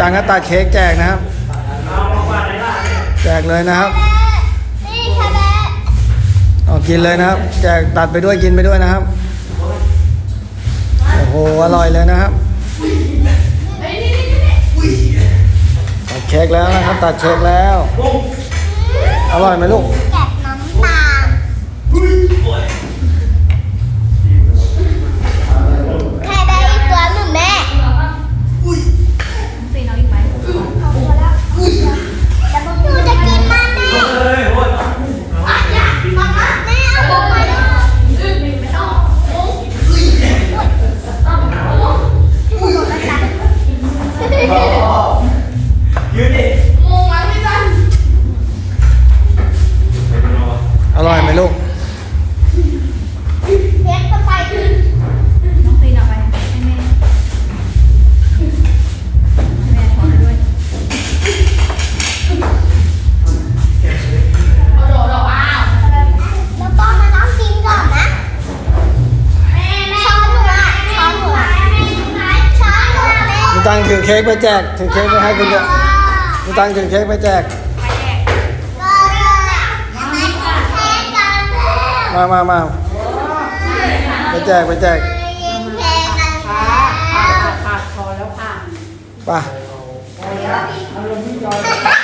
ตังค์ก็ตัดเค้กแจกนะครับ แจกเลยนะครับนี่ชาเบะเอากินเลยนะครับ แจกตัดไปด้วยกินไปด้วยนะครับ โอ้โห อร่อยเลยนะครับตัดเค้กแล้วนะครับ ตัดเค้กแล้ว อร่อยไหมลูก แกะน้ำตาล อร่อยไหมลูกเค้กสไปซ์น้องซีนเอาไปให้แม่แม่ขอด้วยแล้วก็มาน้องกินก่อนนะช้อนหนูอะช้อนหนูอะช้อนหนูอะแม่มีตังค์ถือเค้กไปแจก ถือเค้กไปให้คุณด้วย มีตังค์ถือเค้กไปแจกก็เลยไม่กินเค้กกันแม่มามามาไปแจกไปแจกไม่กินเค้กกันแม่ขาดคอแล้วค่ะ ไป เอาลงที่จอย